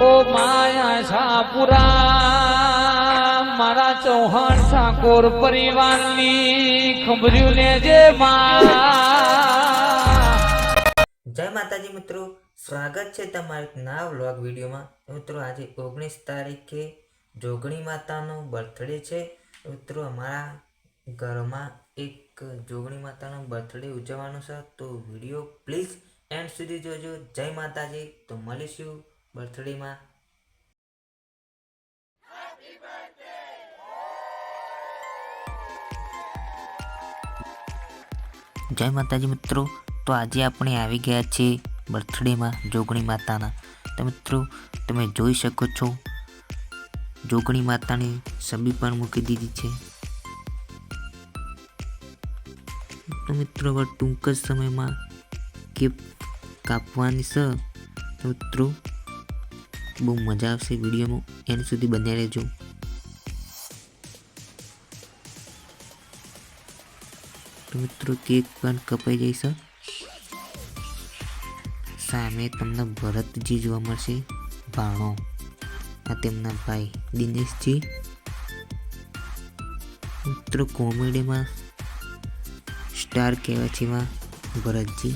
ઓ માયા શાહપુરા મારા ચૌહાણ ઠાકોર પરિવારની ખબર્યું લેજે માં જય માતાજી મિત્રો, સ્વાગત છે તમારા નવા વ્લોગ વિડીયોમાં. મિત્રો, આજે ઓગણીસ તારીખે જોગણી માતાનો બર્થડે છે. મિત્રો, અમારા ઘરમાં એક જોગણી માતાનો બર્થડે ઉજવવાનો છે. તો વીડિયો પ્લીઝ એન્ડ સુધી જોજો. જય માતાજી. તો મળીશું. બર્થડેમાં. જય માતાજી મિત્રો. તો આજે આપણે આવી ગયા છીએ બર્થડેમાં જોગણી માતાના. તો મિત્રો, તમે જોઈ શકો છો, જોગણી માતાની છબી પણ મૂકી દીધી છે. તો મિત્રો, હવે ટૂંક જ સમયમાં કેપ કાપવાની છે મિત્રો બહુ મજા આવશે વિડીયોમાં. એન્ડ સુધી બન્યા રહેજો. મિત્રો, કેક પણ કપાઈ જઈશ સામે તમને ભરતજી જોવા મળશે. ભાણો. આ તેમના ભાઈ દિનેશજી. મિત્રો, કોમેડીમાં સ્ટાર કહેવાય છે એમાં ભરતજી.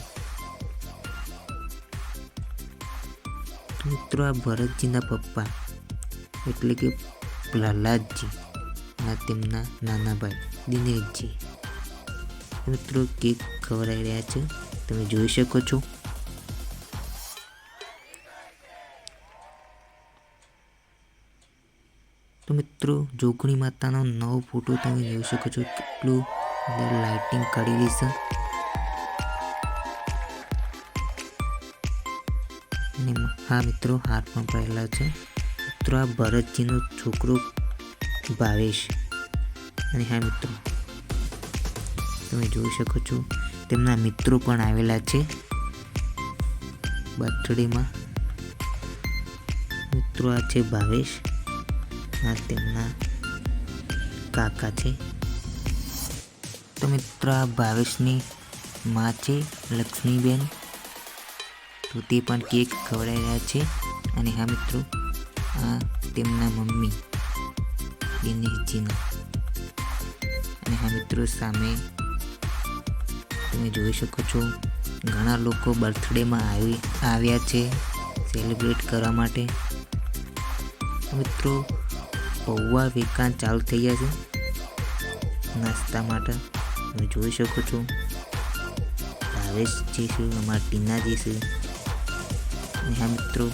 મિત્રો, આ ભરતજીના પપ્પા. એટલે કે પ્રહલાદજી આ તેમના નાના ભાઈ દિનેશજી. મિત્રો, કેક ખવડાવી રહ્યા છે. તમે જોઈ શકો છો. તો મિત્રો, જોગણી માતાનો નવો ફોટો તમે જોઈ શકો છો. કેટલું લાઇટિંગ કરેલી છે. અને હા મિત્રો હાર પણ પહેલા છે. મિત્રો આ ભરતજીનો છોકરો ભાવેશ. અને હા મિત્રો, તમે જોઈ શકો છો, તેમના મિત્રો પણ આવેલા છે. બર્થડેમાં મિત્રો આ છે ભાવેશ. આ તેમના કાકા છે. તો મિત્રો આ ભાવેશની માં છે લક્ષ્મીબેન. તો તે પણ કેક ખવડાવી રહ્યા છે અને હા મિત્રો, આ તેમના મમ્મી, દિનેશજીના. અને હા મિત્રો, સામે તમે જોઈ શકો છો, ઘણા લોકો બર્થડેમાં આવી, આવ્યા છે સેલિબ્રેટ કરવા માટે. મિત્રો, પૌવા વેચાણ ચાલુ થઈ ગયા છે નાસ્તા માટે. તમે જોઈ શકો છો. ભાવેશ જે છે, અમારા ટીના જે છે હા, મિત્રો.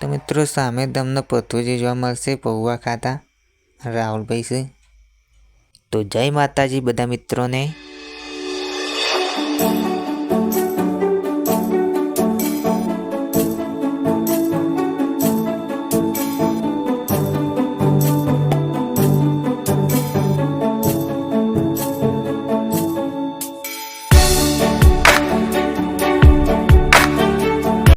તો મિત્રો, સામે તમને પથુજી જોવા મળશે, પૌવા ખાતા. રાહુલભાઈ છે. તો જય માતાજી બધા મિત્રોને.